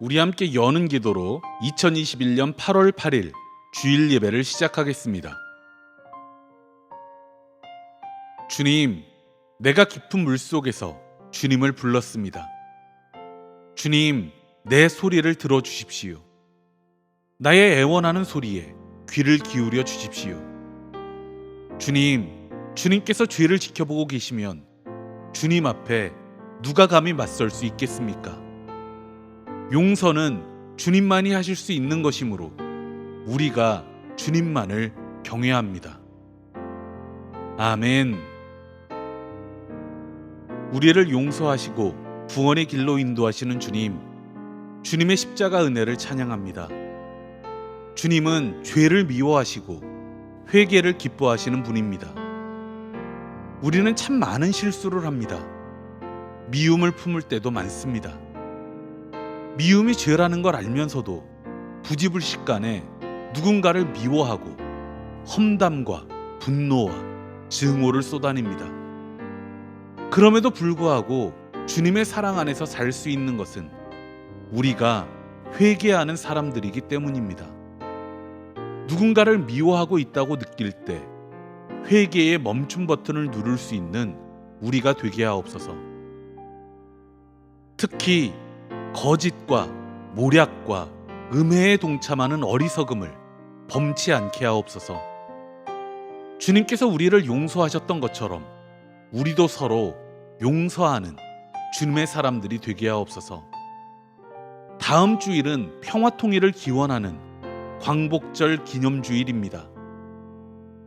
우리 함께 여는 기도로 2021년 8월 8일 주일 예배를 시작하겠습니다. 주님, 내가 깊은 물 속에서 주님을 불렀습니다. 주님, 내 소리를 들어 주십시오. 나의 애원하는 소리에 귀를 기울여 주십시오. 주님, 주님께서 죄를 지켜보고 계시면 주님 앞에 누가 감히 맞설 수 있겠습니까? 용서는 주님만이 하실 수 있는 것이므로 우리가 주님만을 경외합니다. 아멘. 우리를 용서하시고 구원의 길로 인도하시는 주님, 주님의 십자가 은혜를 찬양합니다. 주님은 죄를 미워하시고 회개를 기뻐하시는 분입니다. 우리는 참 많은 실수를 합니다. 미움을 품을 때도 많습니다. 미움이 죄라는 걸 알면서도 부지불식간에 누군가를 미워하고 험담과 분노와 증오를 쏟아냅니다. 그럼에도 불구하고 주님의 사랑 안에서 살 수 있는 것은 우리가 회개하는 사람들이기 때문입니다. 누군가를 미워하고 있다고 느낄 때 회개의 멈춤 버튼을 누를 수 있는 우리가 되게 하옵소서. 특히 거짓과 모략과 음해에 동참하는 어리석음을 범치 않게 하옵소서. 주님께서 우리를 용서하셨던 것처럼 우리도 서로 용서하는 주님의 사람들이 되게 하옵소서. 다음 주일은 평화 통일을 기원하는 광복절 기념주일입니다.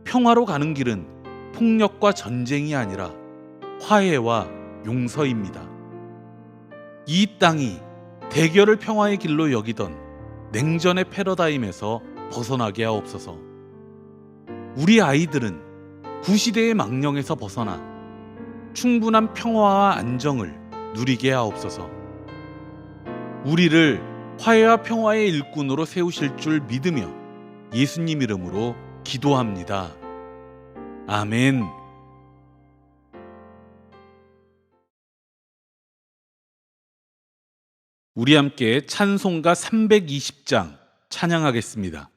평화로 가는 길은 폭력과 전쟁이 아니라 화해와 용서입니다. 이 땅이 대결을 평화의 길로 여기던 냉전의 패러다임에서 벗어나게 하옵소서. 우리 아이들은 구시대의 망령에서 벗어나 충분한 평화와 안정을 누리게 하옵소서. 우리를 화해와 평화의 일꾼으로 세우실 줄 믿으며 예수님 이름으로 기도합니다. 아멘. 우리 함께 찬송가 320장 찬양하겠습니다.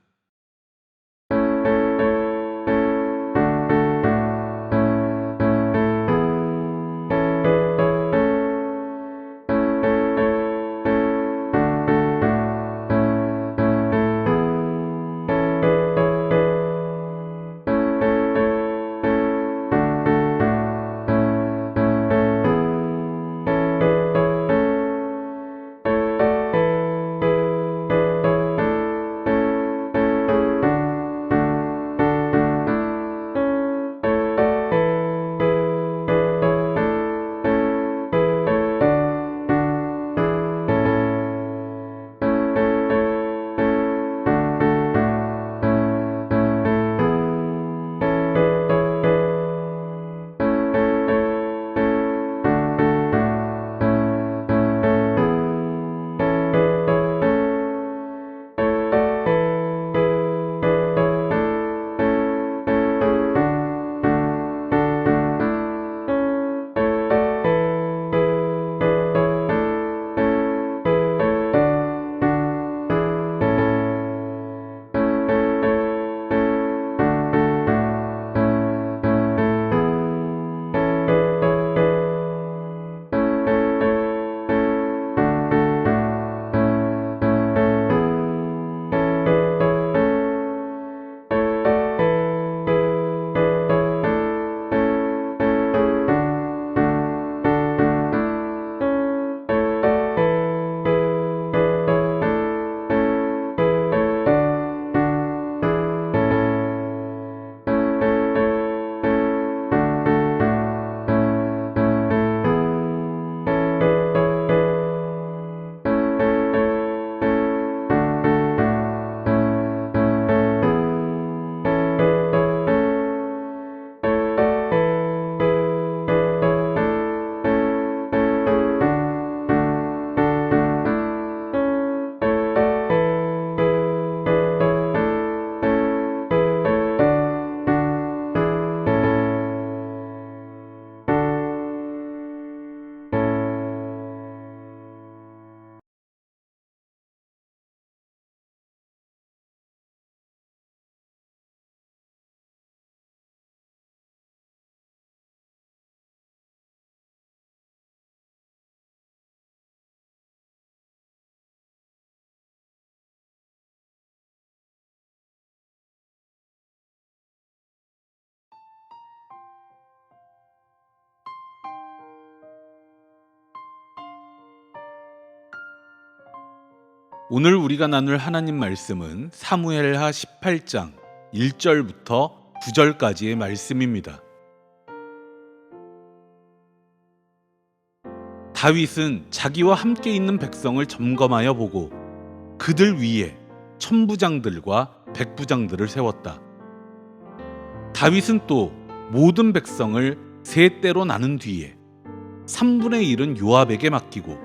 오늘 우리가 나눌 하나님 말씀은 사무엘하 18장 1절부터 9절까지의 말씀입니다. 다윗은 자기와 함께 있는 백성을 점검하여 보고 그들 위에 천부장들과 백부장들을 세웠다. 다윗은 또 모든 백성을 세 때로 나눈 뒤에 3분의 1은 요압에게 맡기고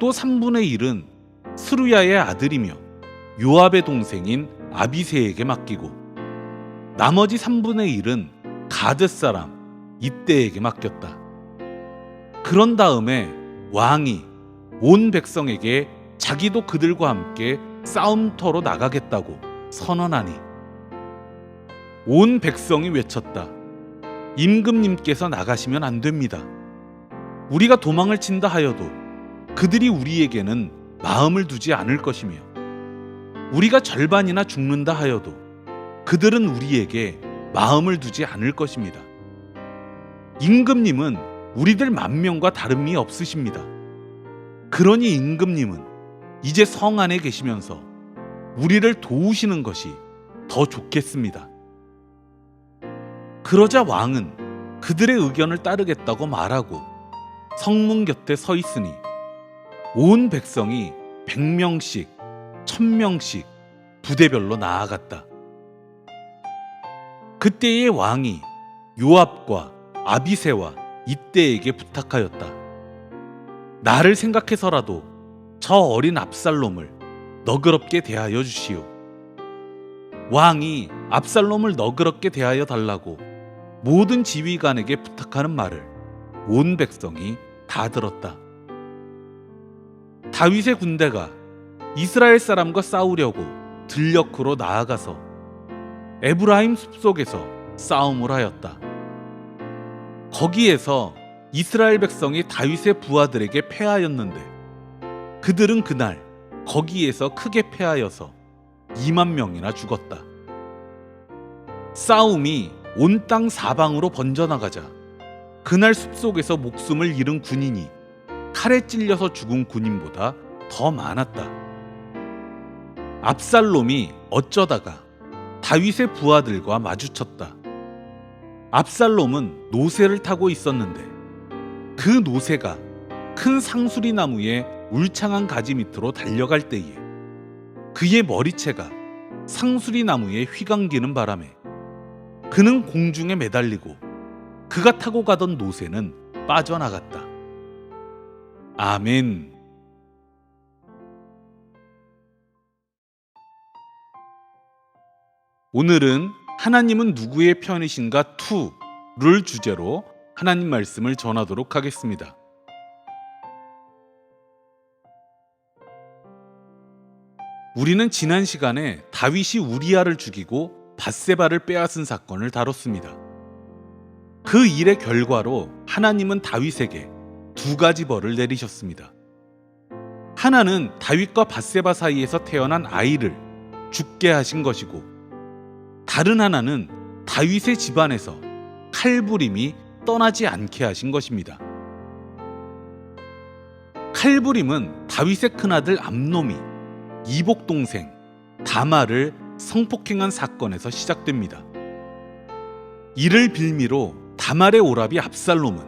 또 3분의 1은 스루야의 아들이며 요압의 동생인 아비세에게 맡기고 나머지 3분의 1은 가드 사람 이때에게 맡겼다. 그런 다음에 왕이 온 백성에게 자기도 그들과 함께 싸움터로 나가겠다고 선언하니 온 백성이 외쳤다. 임금님께서 나가시면 안 됩니다. 우리가 도망을 친다 하여도 그들이 우리에게는 마음을 두지 않을 것이며 우리가 절반이나 죽는다 하여도 그들은 우리에게 마음을 두지 않을 것입니다. 임금님은 우리들 만 명과 다름이 없으십니다. 그러니 임금님은 이제 성 안에 계시면서 우리를 도우시는 것이 더 좋겠습니다. 그러자 왕은 그들의 의견을 따르겠다고 말하고 성문 곁에 서 있으니 온 백성이 100명씩, 1000명씩 부대별로 나아갔다. 그때의 왕이 요압과 아비세와 이때에게 부탁하였다. 나를 생각해서라도 저 어린 압살롬을 너그럽게 대하여 주시오. 왕이 압살롬을 너그럽게 대하여 달라고 모든 지휘관에게 부탁하는 말을 온 백성이 다 들었다. 다윗의 군대가 이스라엘 사람과 싸우려고 들녘으로 나아가서 에브라임 숲속에서 싸움을 하였다. 거기에서 이스라엘 백성이 다윗의 부하들에게 패하였는데 그들은 그날 거기에서 크게 패하여서 2만 명이나 죽었다. 싸움이 온 땅 사방으로 번져나가자 그날 숲속에서 목숨을 잃은 군인이 칼에 찔려서 죽은 군인보다 더 많았다. 압살롬이 어쩌다가 다윗의 부하들과 마주쳤다. 압살롬은 노새를 타고 있었는데 그 노새가 큰 상수리 나무의 울창한 가지 밑으로 달려갈 때에 그의 머리채가 상수리 나무에 휘감기는 바람에 그는 공중에 매달리고 그가 타고 가던 노새는 빠져나갔다. 아멘. 오늘은 하나님은 누구의 편이신가 2를 주제로 하나님 말씀을 전하도록 하겠습니다. 우리는 지난 시간에 다윗이 우리아를 죽이고 바세바를 빼앗은 사건을 다뤘습니다. 그 일의 결과로 하나님은 다윗에게 두 가지 벌을 내리셨습니다. 하나는 다윗과 바세바 사이에서 태어난 아이를 죽게 하신 것이고 다른 하나는 다윗의 집안에서 칼부림이 떠나지 않게 하신 것입니다. 칼부림은 다윗의 큰아들 암놈이 이복 동생 다마를 성폭행한 사건에서 시작됩니다. 이를 빌미로 다말의 오랍이 압살롬은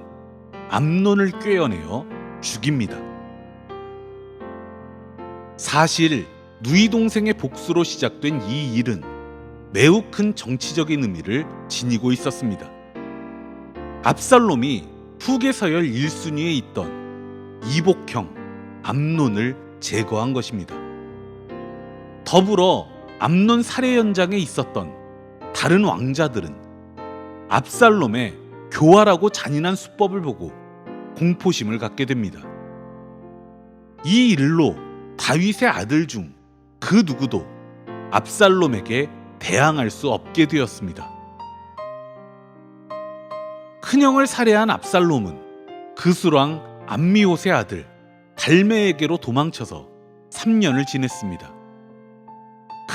암론을 꿰어내어 죽입니다. 사실 누이 동생의 복수로 시작된 이 일은 매우 큰 정치적인 의미를 지니고 있었습니다. 압살롬이 후계 서열 1순위에 있던 이복형 암론을 제거한 것입니다. 더불어 암론 살해 현장에 있었던 다른 왕자들은 압살롬의 교활하고 잔인한 수법을 보고 공포심을 갖게 됩니다. 이 일로 다윗의 아들 중 그 누구도 압살롬에게 대항할 수 없게 되었습니다. 큰형을 살해한 압살롬은 그수랑 암미옷의 아들 달메에게로 도망쳐서 3년을 지냈습니다.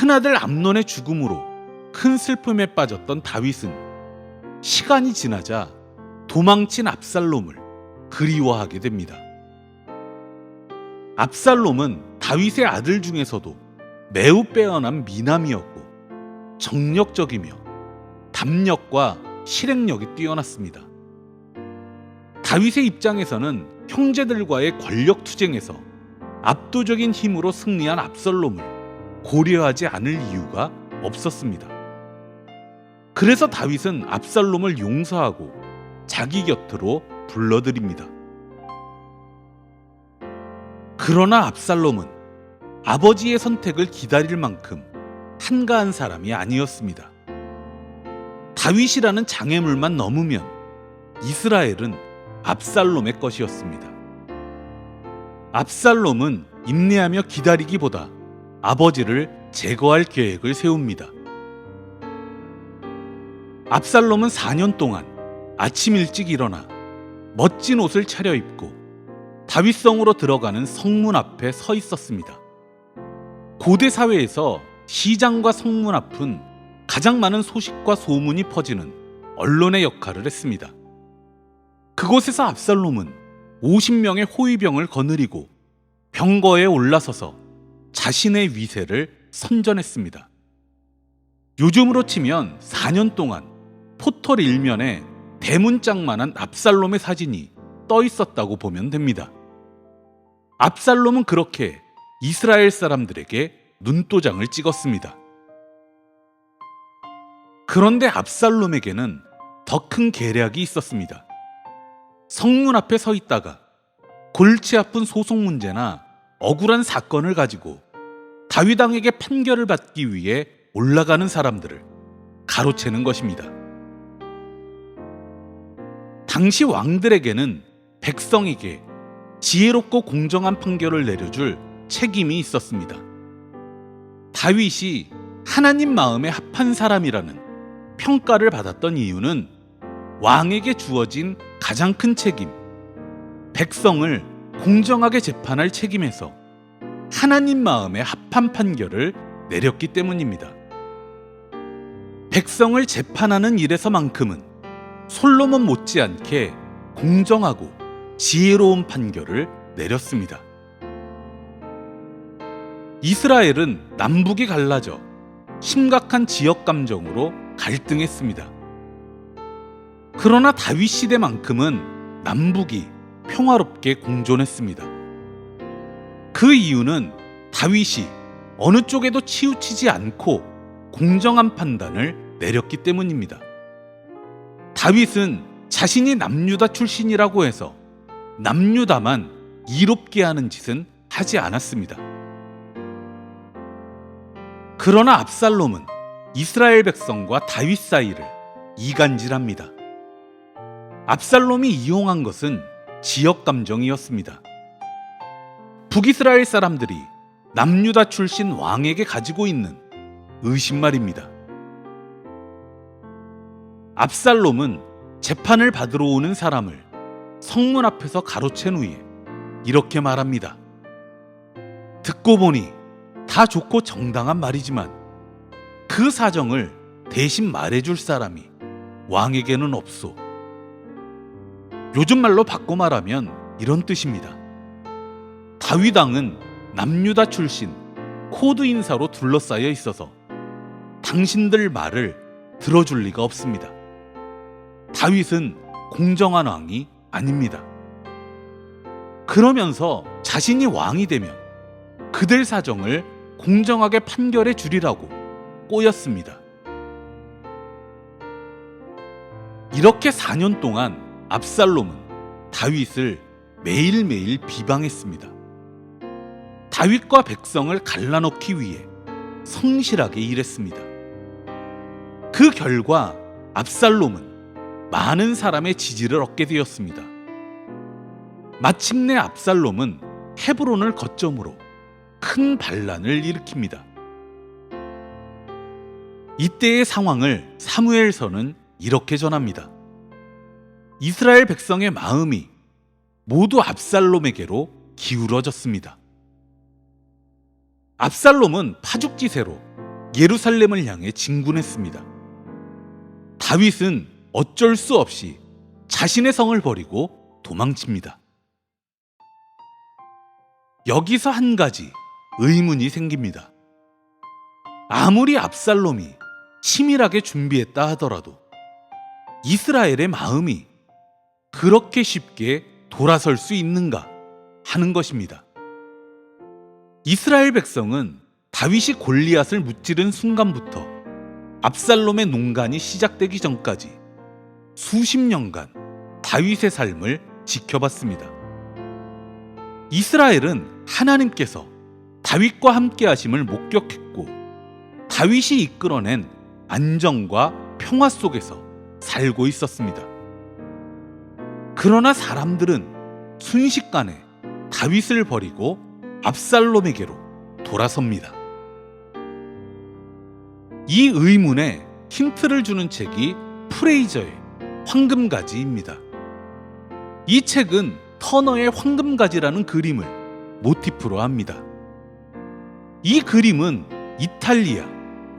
큰아들 암론의 죽음으로 큰 슬픔에 빠졌던 다윗은 시간이 지나자 도망친 압살롬을 그리워하게 됩니다. 압살롬은 다윗의 아들 중에서도 매우 빼어난 미남이었고 정력적이며 담력과 실행력이 뛰어났습니다. 다윗의 입장에서는 형제들과의 권력 투쟁에서 압도적인 힘으로 승리한 압살롬을 고려하지 않을 이유가 없었습니다. 그래서 다윗은 압살롬을 용서하고 자기 곁으로 불러들입니다. 그러나 압살롬은 아버지의 선택을 기다릴 만큼 한가한 사람이 아니었습니다. 다윗이라는 장애물만 넘으면 이스라엘은 압살롬의 것이었습니다. 압살롬은 인내하며 기다리기보다 아버지를 제거할 계획을 세웁니다. 압살롬은 4년 동안 아침 일찍 일어나 멋진 옷을 차려입고 다윗성으로 들어가는 성문 앞에 서 있었습니다. 고대 사회에서 시장과 성문 앞은 가장 많은 소식과 소문이 퍼지는 언론의 역할을 했습니다. 그곳에서 압살롬은 50명의 호위병을 거느리고 병거에 올라서서 자신의 위세를 선전했습니다. 요즘으로 치면 4년 동안 포털 일면에 대문짝만한 압살롬의 사진이 떠 있었다고 보면 됩니다. 압살롬은 그렇게 이스라엘 사람들에게 눈도장을 찍었습니다. 그런데 압살롬에게는 더 큰 계략이 있었습니다. 성문 앞에 서 있다가 골치 아픈 소송 문제나 억울한 사건을 가지고 다윗 왕에게 판결을 받기 위해 올라가는 사람들을 가로채는 것입니다. 당시 왕들에게는 백성에게 지혜롭고 공정한 판결을 내려줄 책임이 있었습니다. 다윗이 하나님 마음에 합한 사람이라는 평가를 받았던 이유는 왕에게 주어진 가장 큰 책임, 백성을 공정하게 재판할 책임에서 하나님 마음에 합 한 판결을 내렸기 때문입니다. 백성을 재판하는 일에서만큼은 솔로몬 못지않게 공정하고 지혜로운 판결을 내렸습니다. 이스라엘은 남북이 갈라져 심각한 지역 감정으로 갈등했습니다. 그러나 다윗 시대만큼은 남북이 평화롭게 공존했습니다. 그 이유는 다윗이 어느 쪽에도 치우치지 않고 공정한 판단을 내렸기 때문입니다. 다윗은 자신이 남유다 출신이라고 해서 남유다만 이롭게 하는 짓은 하지 않았습니다. 그러나 압살롬은 이스라엘 백성과 다윗 사이를 이간질합니다. 압살롬이 이용한 것은 지역 감정이었습니다. 북이스라엘 사람들이 남유다 출신 왕에게 가지고 있는 의심 말입니다. 압살롬은 재판을 받으러 오는 사람을 성문 앞에서 가로챈 후에 이렇게 말합니다. 듣고 보니 다 좋고 정당한 말이지만 그 사정을 대신 말해줄 사람이 왕에게는 없소. 요즘 말로 바꿔 말하면 이런 뜻입니다. 다윗왕은 남유다 출신 코드 인사로 둘러싸여 있어서 당신들 말을 들어줄 리가 없습니다. 다윗은 공정한 왕이 아닙니다. 그러면서 자신이 왕이 되면 그들 사정을 공정하게 판결해 주리라고 꼬였습니다. 이렇게 4년 동안 압살롬은 다윗을 매일매일 비방했습니다. 다윗과 백성을 갈라놓기 위해 성실하게 일했습니다. 그 결과 압살롬은 많은 사람의 지지를 얻게 되었습니다. 마침내 압살롬은 헤브론을 거점으로 큰 반란을 일으킵니다. 이때의 상황을 사무엘서는 이렇게 전합니다. 이스라엘 백성의 마음이 모두 압살롬에게로 기울어졌습니다. 압살롬은 파죽지세로 예루살렘을 향해 진군했습니다. 다윗은 어쩔 수 없이 자신의 성을 버리고 도망칩니다. 여기서 한 가지 의문이 생깁니다. 아무리 압살롬이 치밀하게 준비했다 하더라도 이스라엘의 마음이 그렇게 쉽게 돌아설 수 있는가 하는 것입니다. 이스라엘 백성은 다윗이 골리앗을 무찌른 순간부터 압살롬의 농간이 시작되기 전까지 수십 년간 다윗의 삶을 지켜봤습니다. 이스라엘은 하나님께서 다윗과 함께 하심을 목격했고 다윗이 이끌어낸 안정과 평화 속에서 살고 있었습니다. 그러나 사람들은 순식간에 다윗을 버리고 압살롬에게로 돌아섭니다. 이 의문에 힌트를 주는 책이 프레이저의 황금가지입니다. 이 책은 터너의 황금가지라는 그림을 모티프로 합니다. 이 그림은 이탈리아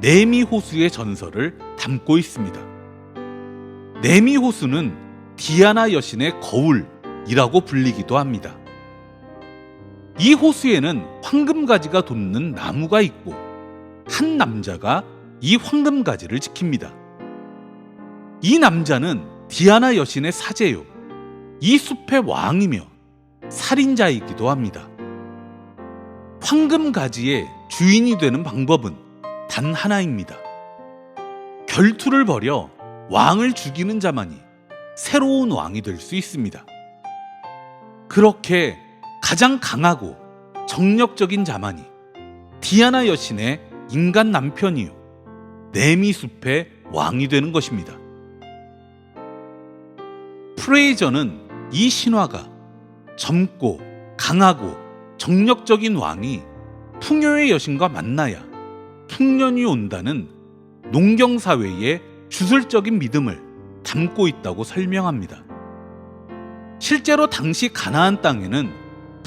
네미 호수의 전설을 담고 있습니다. 네미 호수는 디아나 여신의 거울이라고 불리기도 합니다. 이 호수에는 황금가지가 돋는 나무가 있고 한 남자가 이 황금가지를 지킵니다. 이 남자는 디아나 여신의 사제요. 이 숲의 왕이며 살인자이기도 합니다. 황금가지의 주인이 되는 방법은 단 하나입니다. 결투를 벌여 왕을 죽이는 자만이 새로운 왕이 될 수 있습니다. 그렇게 가장 강하고 정력적인 자만이 디아나 여신의 인간 남편이요. 네미 숲의 왕이 되는 것입니다. 프레이저는 이 신화가 젊고 강하고 정력적인 왕이 풍요의 여신과 만나야 풍년이 온다는 농경사회의 주술적인 믿음을 담고 있다고 설명합니다. 실제로 당시 가나안 땅에는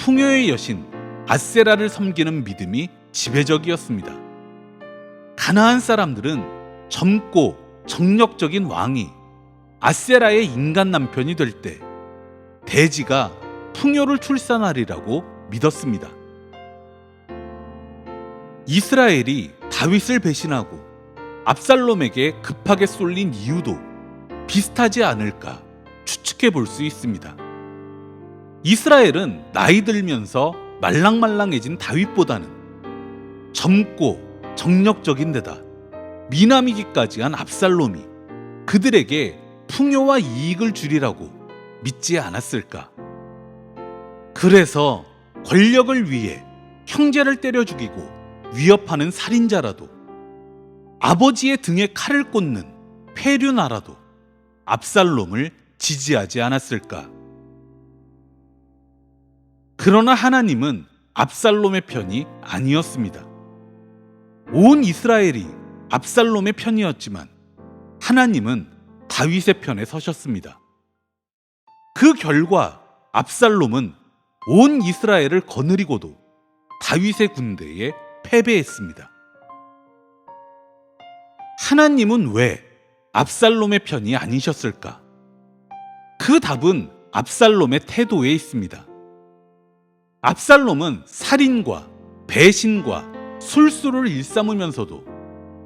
풍요의 여신 아세라를 섬기는 믿음이 지배적이었습니다. 가나안 사람들은 젊고 정력적인 왕이 아세라의 인간 남편이 될 때 대지가 풍요를 출산하리라고 믿었습니다. 이스라엘이 다윗을 배신하고 압살롬에게 급하게 쏠린 이유도 비슷하지 않을까 추측해 볼 수 있습니다. 이스라엘은 나이 들면서 말랑말랑해진 다윗보다는 젊고 정력적인 데다 미남이기까지 한 압살롬이 그들에게 풍요와 이익을 주리라고 믿지 않았을까? 그래서 권력을 위해 형제를 때려 죽이고 위협하는 살인자라도 아버지의 등에 칼을 꽂는 페류나라도 압살롬을 지지하지 않았을까? 그러나 하나님은 압살롬의 편이 아니었습니다. 온 이스라엘이 압살롬의 편이었지만 하나님은 다윗의 편에 서셨습니다. 그 결과 압살롬은 온 이스라엘을 거느리고도 다윗의 군대에 패배했습니다. 하나님은 왜 압살롬의 편이 아니셨을까? 그 답은 압살롬의 태도에 있습니다. 압살롬은 살인과 배신과 술수를 일삼으면서도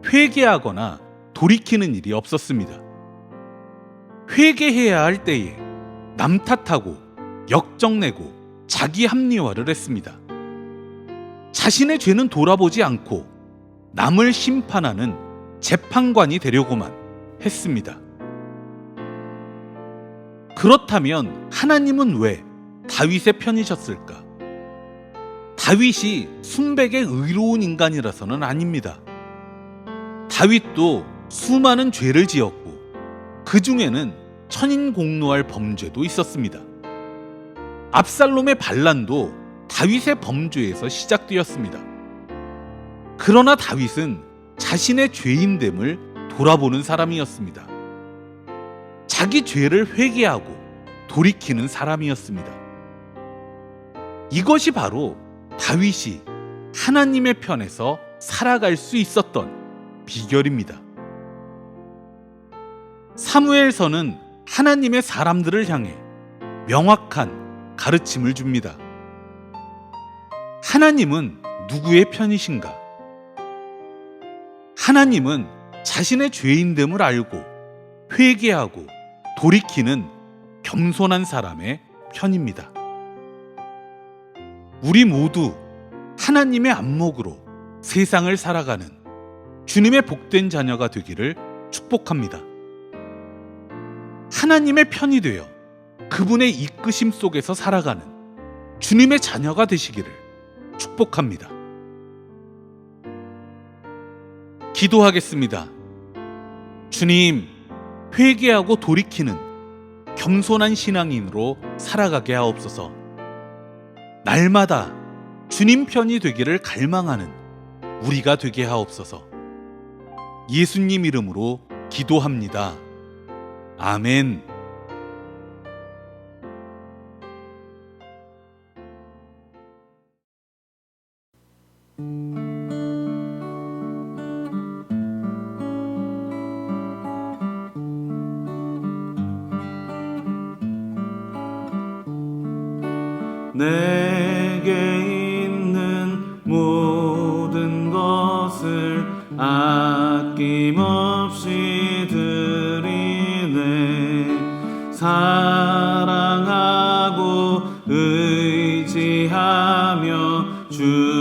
회개하거나 돌이키는 일이 없었습니다. 회개해야 할 때에 남 탓하고 역정내고 자기 합리화를 했습니다. 자신의 죄는 돌아보지 않고 남을 심판하는 재판관이 되려고만 했습니다. 그렇다면 하나님은 왜 다윗의 편이셨을까? 다윗이 순백의 의로운 인간이라서는 아닙니다. 다윗도 수많은 죄를 지었고 그 중에는 천인공노할 범죄도 있었습니다. 압살롬의 반란도 다윗의 범죄에서 시작되었습니다. 그러나 다윗은 자신의 죄인됨을 돌아보는 사람이었습니다. 자기 죄를 회개하고 돌이키는 사람이었습니다. 이것이 바로 다윗이 하나님의 편에서 살아갈 수 있었던 비결입니다. 사무엘서는 하나님의 사람들을 향해 명확한 가르침을 줍니다. 하나님은 누구의 편이신가? 하나님은 자신의 죄인됨을 알고 회개하고 돌이키는 겸손한 사람의 편입니다. 우리 모두 하나님의 안목으로 세상을 살아가는 주님의 복된 자녀가 되기를 축복합니다. 하나님의 편이 되어 그분의 이끄심 속에서 살아가는 주님의 자녀가 되시기를 축복합니다. 기도하겠습니다. 주님, 회개하고 돌이키는 겸손한 신앙인으로 살아가게 하옵소서. 날마다 주님 편이 되기를 갈망하는 우리가 되게 하옵소서. 예수님 이름으로 기도합니다. 아멘. 사랑하고 의지하며 주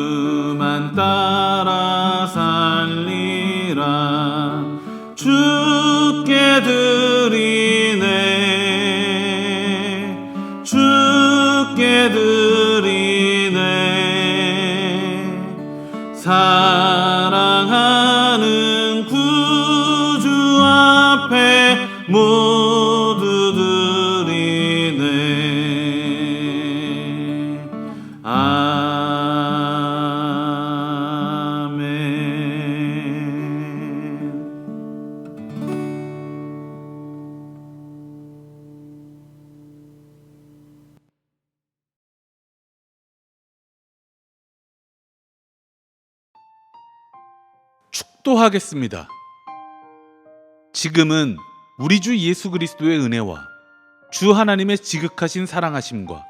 축도하겠습니다. 지금은 우리 주 예수 그리스도의 은혜와 주 하나님의 지극하신 사랑하심과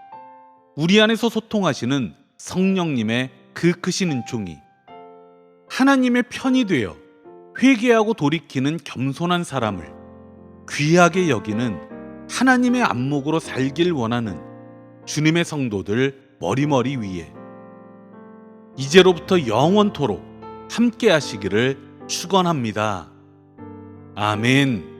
우리 안에서 소통하시는 성령님의 그 크신 은총이 하나님의 편이 되어 회개하고 돌이키는 겸손한 사람을 귀하게 여기는 하나님의 안목으로 살길 원하는 주님의 성도들 머리머리 위에 이제로부터 영원토록 함께 하시기를 축원합니다. 아멘.